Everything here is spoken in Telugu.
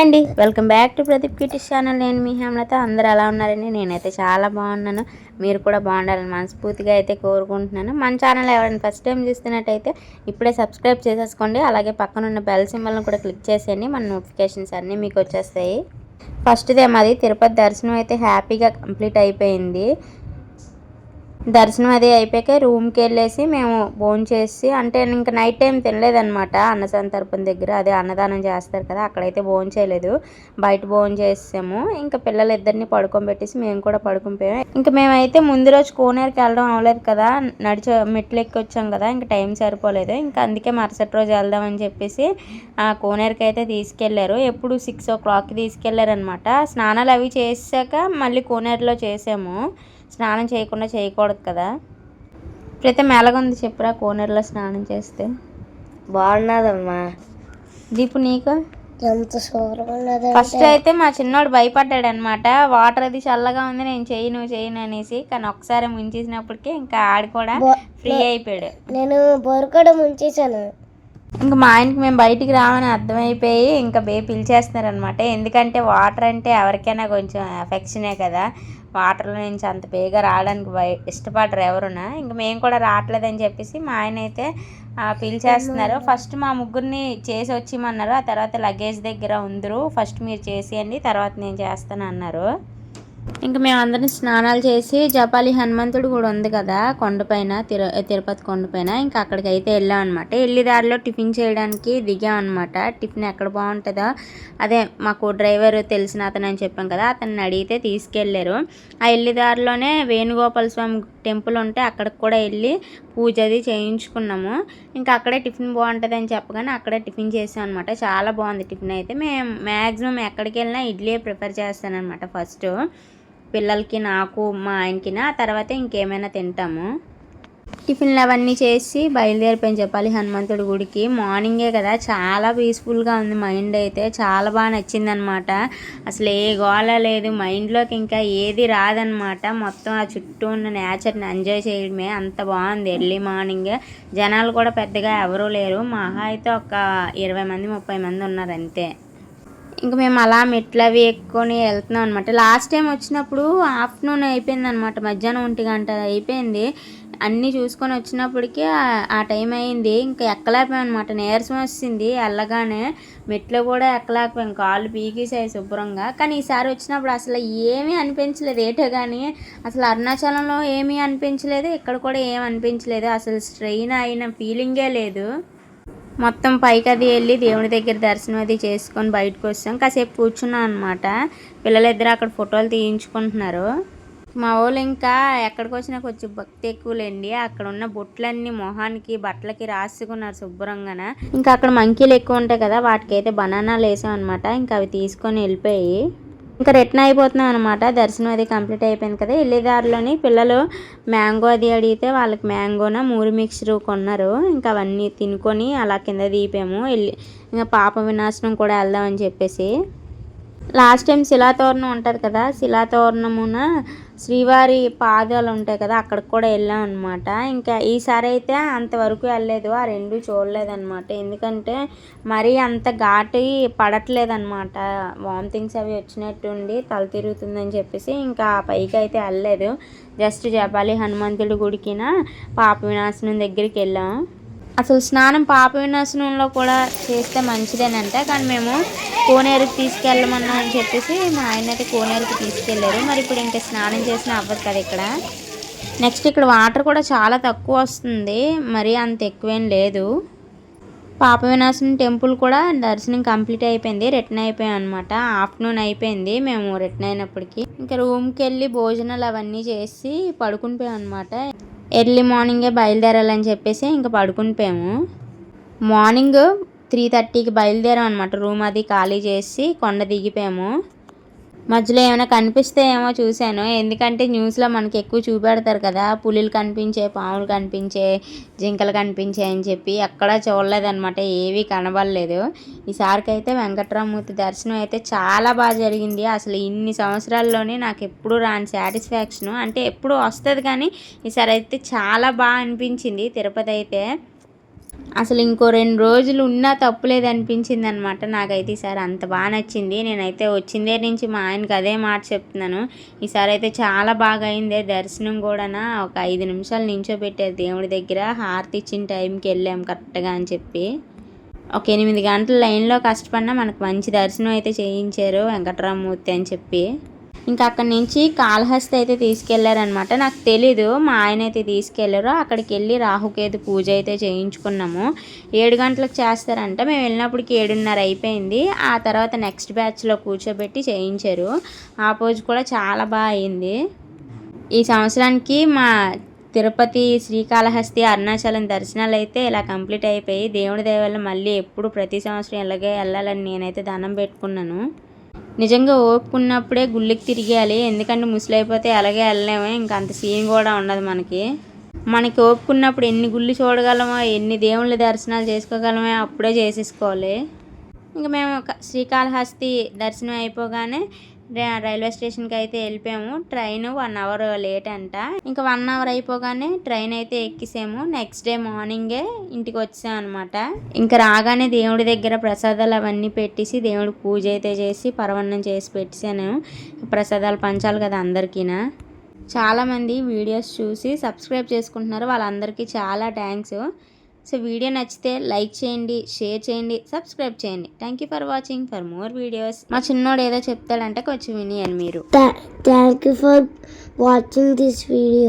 హాయ్ అండి. Welcome back to Pradeep cuties channel. నేను మీ హేమలత. అందరూ ఎలా ఉన్నారండి? నేనైతే చాలా బాగున్నాను. మీరు కూడా బాగుండాలని మనస్ఫూర్తిగా అయితే కోరుకుంటున్నాను. మన ఛానల్ ఎవరైనా ఫస్ట్ టైం చూస్తున్నట్టయితే ఇప్పుడే సబ్స్క్రైబ్ చేసేసుకోండి. అలాగే పక్కన ఉన్న బెల్ సింబల్ని కూడా క్లిక్ చేసేయండి. మన నోటిఫికేషన్స్ అన్నీ మీకు వచ్చేస్తాయి. ఫస్ట్దే మాది తిరుపతి దర్శనం అయితే హ్యాపీగా కంప్లీట్ అయిపోయింది. దర్శనం అది అయిపోయాక రూమ్కి వెళ్ళేసి మేము భోజనం చేసి అంటే ఇంకా నైట్ టైం తినలేదనమాట తరపున దగ్గర. అదే అన్నదానం చేస్తారు కదా అక్కడైతే భోజనం చేయలేదు. బయట భోజనం చేసాము ఇంకా పిల్లలు ఇద్దరిని పడుకోబెట్టేసి మేము కూడా పడుకునిపోయాము ఇంకా మేమైతే ముందు రోజు కోనేరుకి వెళ్ళడం అవ్వలేదు కదా నడిచే మెట్లు ఎక్కి వచ్చాం కదా ఇంకా టైం సరిపోలేదు. ఇంకా అందుకే మరుసటి రోజు వెళ్దామని చెప్పేసి ఆ కోనేరుకి అయితే తీసుకెళ్ళారు ఎప్పుడు సిక్స్ ఓ క్లాక్కి తీసుకెళ్ళారనమాట స్నానాలు అవి చేసాక మళ్ళీ కోనేరులో చేసాము. స్నానం చేయకుండా చేయకూడదు కదా. ప్రతి మెలగుంది చెప్పురా కోనేరులో స్నానం చేస్తే? బాగున్నదమ్మా. దీపు నీకు? ఎంత సూపర్గా ఫస్ట్ అయితే మా చిన్నోడు భయపడ్డాడు అనమాట వాటర్ అది చల్లగా ఉంది నేను చేయను చేయను అనేసి. కానీ ఒకసారి ముంచేసినప్పటికీ ఇంకా ఆడు కూడా ఫ్రీ అయిపోయాడు. నేను బొరకడ ముంచేసాను ఇంకా మా ఆయనకి మేము బయటికి రావని అర్థమైపోయి ఇంకా బే పిలిచేస్తున్నారనమాట ఎందుకంటే వాటర్ అంటే ఎవరికైనా కొంచెం ఎఫెక్షనే కదా. వాటర్లో నుంచి అంత బేగా రావడానికి ఇష్టపడరు ఎవరునా. ఇంకా మేము కూడా రావట్లేదని చెప్పేసి మా ఆయన అయితే పిలిచేస్తున్నారు. ఫస్ట్ మా ముగ్గురిని చేసి వచ్చిమన్నారు ఆ తర్వాత లగేజ్ దగ్గర ఉందరు. ఫస్ట్ మీరు చేసేయండి తర్వాత నేను చేస్తాను అన్నారు ఇంకా మేము స్నానాలు చేసి జపాలి హనుమంతుడు కూడా ఉంది కదా కొండపైన తిరు తిరుపతి కొండపైన ఇంకా అక్కడికి అయితే వెళ్ళాం అనమాట వెళ్ళి దారిలో టిఫిన్ చేయడానికి దిగాం అనమాట టిఫిన్ ఎక్కడ బాగుంటుందో. అదే మాకు డ్రైవర్ తెలిసిన అతను అని చెప్పాం కదా అతన్ని అడిగితే తీసుకెళ్ళారు. ఆ వెళ్ళి దారిలోనే వేణుగోపాల స్వామి టెంపుల్ ఉంటే అక్కడికి కూడా వెళ్ళి పూజ అది చేయించుకున్నాము. ఇంకా అక్కడే టిఫిన్ బాగుంటుంది అని చెప్పగానే అక్కడే టిఫిన్ చేసాం అనమాట చాలా బాగుంది టిఫిన్ అయితే. మేము మ్యాక్సిమం ఎక్కడికి వెళ్ళినా ఇడ్లీ ప్రిఫర్ చేస్తానన్నమాట ఫస్ట్. పిల్లలకి నాకు మా ఆయనకి తర్వాత ఇంకేమైనా తింటాము. టిఫిన్లు అవన్నీ చేసి బయలుదేరిపోయి చెప్పాలి హనుమంతుడి గుడికి. మార్నింగే కదా చాలా పీస్ఫుల్గా ఉంది మైండ్ అయితే. చాలా బాగా నచ్చిందనమాట. అసలు ఏ గోళ లేదు మైండ్లోకి ఇంకా ఏది రాదనమాట. మొత్తం ఆ చుట్టూ ఉన్న నేచర్ని ఎంజాయ్ చేయడమే. అంత బాగుంది ఎర్లీ మార్నింగ్. జనాలు కూడా పెద్దగా ఎవరూ లేరు. మహా అయితే ఒక ఇరవై మంది ముప్పై మంది ఉన్నారు అంతే. ఇంకా మేము అలా మెట్లు అవి ఎక్కుని వెళ్తున్నాం అనమాట లాస్ట్ టైం వచ్చినప్పుడు ఆఫ్టర్నూన్ అయిపోయింది అనమాట మధ్యాహ్నం ఒంటి గంట అయిపోయింది. అన్నీ చూసుకొని వచ్చినప్పటికీ ఆ- ఆ టైం అయింది. ఇంకా ఎక్కలేకపోయాం అనమాట నీరసం వచ్చింది వెళ్ళగానే మెట్లు కూడా ఎక్కలేకపోయాం. కాళ్ళు పీకేసాయి శుభ్రంగా. కానీ ఈసారి వచ్చినప్పుడు అసలు ఏమీ అనిపించలేదు. ఏటో కానీ అసలు అరుణాచలంలో ఏమీ అనిపించలేదు. ఇక్కడ కూడా ఏం అనిపించలేదు. అసలు స్ట్రెయిన్ అయిన ఫీలింగే లేదు. మొత్తం పైకి అది వెళ్ళి దేవుడి దగ్గర దర్శనం అది చేసుకొని బయటకు వచ్చాం. కాసేపు కూర్చున్నాం అనమాట పిల్లలిద్దరు అక్కడ ఫోటోలు తీయించుకుంటున్నారు. మా వాళ్ళు ఇంకా ఎక్కడికి వచ్చినా కొంచెం భక్తి ఎక్కువలేండి. అక్కడ ఉన్న బొట్లన్నీ మొహానికి బట్టలకి రాసుకున్నారు శుభ్రంగాన. ఇంకా అక్కడ మంకీలు ఎక్కువ ఉంటాయి కదా వాటికైతే బనానాలు వేసాం అనమాట ఇంకా అవి తీసుకొని వెళ్ళిపోయి ఇంకా రిటర్న్ అయిపోతున్నాం అనమాట దర్శనం అది కంప్లీట్ అయిపోయింది కదా. వెళ్ళే దారిలోని పిల్లలు మ్యాంగో అది అడిగితే వాళ్ళకి మ్యాంగోన మూరి మిక్చర్ కొన్నారు. ఇంకా అవన్నీ తినుకొని అలా కింద దీపాము. వెళ్ళి ఇంకా పాప వినాశనం కూడా వెళ్దామని చెప్పేసి లాస్ట్ టైం శిలాతోరణం ఉంటుంది కదా శిలాతోరణమున శ్రీవారి పాదాలు ఉంటాయి కదా అక్కడికి కూడా వెళ్ళాం అనమాట ఇంకా ఈసారి అయితే అంతవరకు వెళ్ళలేదు ఆ రెండు చూడలేదన్నమాట. ఎందుకంటే మరీ అంత ఘాటి పడట్లేదన్నమాట. వామిటింగ్స్ అవి వచ్చినట్టుండి తల తిరుగుతుందని చెప్పేసి ఇంకా ఆ పైకి అయితే వెళ్ళలేదు. జస్ట్ జపాలి హనుమంతుడి గుడికిన పాప వినాశనం దగ్గరికి వెళ్ళాం. అసలు స్నానం పాప వినాశనంలో కూడా చేస్తే మంచిదేనంట. కానీ మేము కోనేరుకి తీసుకెళ్ళమన్నా అని చెప్పేసి మా ఆయన అయితే కోనేరుకి తీసుకెళ్ళారు. మరి ఇప్పుడు ఇంకా స్నానం చేసినా అవ్వదు కదా ఇక్కడ. నెక్స్ట్ ఇక్కడ వాటర్ కూడా చాలా తక్కువ వస్తుంది. మరి అంత ఎక్కువేం లేదు. పాప వినాశనం టెంపుల్ కూడా దర్శనం కంప్లీట్ అయిపోయింది. రిటర్న్ అయిపోయాం అనమాట ఆఫ్టర్నూన్ అయిపోయింది. మేము రిటర్న్ అయినప్పటికీ. ఇంకా రూమ్కి వెళ్ళి భోజనాలు అవన్నీ చేసి పడుకుని పోయాం అనమాట ఎర్లీ మార్నింగే బయలుదేరాలని చెప్పేసి ఇంకా పడుకునిపోయాము మార్నింగ్ త్రీ థర్టీకి బయలుదేరాం అనమాట రూమ్ అది ఖాళీ చేసి కొండ దిగిపోయాము. మధ్యలో ఏమైనా కనిపిస్తే ఏమో చూశాను. ఎందుకంటే న్యూస్లో మనకి ఎక్కువ చూపెడతారు కదా పులులు కనిపించే పాములు కనిపించే జింకలు కనిపించే అని చెప్పి ఎక్కడా చూడలేదన్నమాట ఏవి కనబడలేదు. ఈసారికైతే వెంకట్రామూర్తి దర్శనం అయితే చాలా బాగా జరిగింది. అసలు ఇన్ని సంవత్సరాల్లోనే నాకు ఎప్పుడు రాని సాటిస్ఫాక్షన్. అంటే ఎప్పుడు వస్తుంది కానీ ఈసారి అయితే చాలా బాగా అనిపించింది తిరుపతి అయితే. అసలు ఇంకో రెండు రోజులు ఉన్నా తప్పులేదు అనిపించింది అనమాట నాకైతే ఈసారి అంత బాగా నచ్చింది. నేనైతే వచ్చిందే నుంచి మా ఆయనకి అదే మాట చెప్తున్నాను. ఈసారి అయితే చాలా బాగా అయిందే. దర్శనం కూడా ఒక ఐదు నిమిషాలు నించోబెట్టారు దేవుడి దగ్గర. హారతి ఇచ్చిన టైంకి వెళ్ళాం కరెక్ట్గా అని చెప్పి. ఒక ఎనిమిది గంటల లైన్లో కష్టపడినా మనకు మంచి దర్శనం అయితే చేయించారు వెంకటరామమూర్తి అని చెప్పి. ఇంకా అక్కడి నుంచి కాళహస్తి అయితే తీసుకెళ్ళారనమాట నాకు తెలీదు మా ఆయన అయితే తీసుకెళ్ళారు. అక్కడికి వెళ్ళి రాహుకేతు పూజ అయితే చేయించుకున్నాము. ఏడు గంటలకు చేస్తారంట. మేము వెళ్ళినప్పటికి ఏడున్నర అయిపోయింది. ఆ తర్వాత నెక్స్ట్ బ్యాచ్లో కూర్చోబెట్టి చేయించారు. ఆ పూజ కూడా చాలా బాగా అయింది. ఈ సంవత్సరానికి మా తిరుపతి శ్రీకాళహస్తి అరుణాచలం దర్శనాలు అయితే ఇలా కంప్లీట్ అయిపోయి దేవుడి దయ వల్ల మళ్ళీ ఎప్పుడు ప్రతి సంవత్సరం ఇలాగే వెళ్ళాలని నేనైతే దండం పెట్టుకున్నాను. నిజంగా ఓపుకున్నప్పుడే గుళ్ళకి తిరిగేయాలి. ఎందుకంటే ముసలైపోతే అలాగే వెళ్ళలేము. ఇంకా అంత సీన్ కూడా ఉండదు మనకి. మనకి ఓపుకున్నప్పుడు ఎన్ని గుళ్ళు చూడగలమో ఎన్ని దేవుళ్ళ దర్శనాలు చేసుకోగలమో అప్పుడే చేసేసుకోవాలి. ఇంకా మేము శ్రీకాళహస్తి దర్శనం అయిపోగానే రైల్వే స్టేషన్కి అయితే వెళ్ళిపోయాము. ట్రైన్ వన్ అవర్ లేట్ అంట ఇంకా వన్ అవర్ అయిపోగానే ట్రైన్ అయితే ఎక్కిసాము. నెక్స్ట్ డే మార్నింగే ఇంటికి వచ్చాం అనమాట ఇంకా రాగానే దేవుడి దగ్గర ప్రసాదాలు అవన్నీ పెట్టేసి దేవుడి పూజ అయితే చేసి పరవన్నం చేసి పెట్టేశాను ప్రసాదాలు పంచాలి కదా అందరికీనా. చాలామంది వీడియోస్ చూసి సబ్స్క్రైబ్ చేసుకుంటున్నారు. వాళ్ళందరికీ చాలా థ్యాంక్స్ సో వీడియో నచ్చితే లైక్ చేయండి షేర్ చేయండి సబ్స్క్రైబ్ చేయండి. Thank you for watching for more videos మా చిన్నోడు ఏదో చెప్తాడంటే కొంచెం వినియండి మీరు. Thank you for watching this video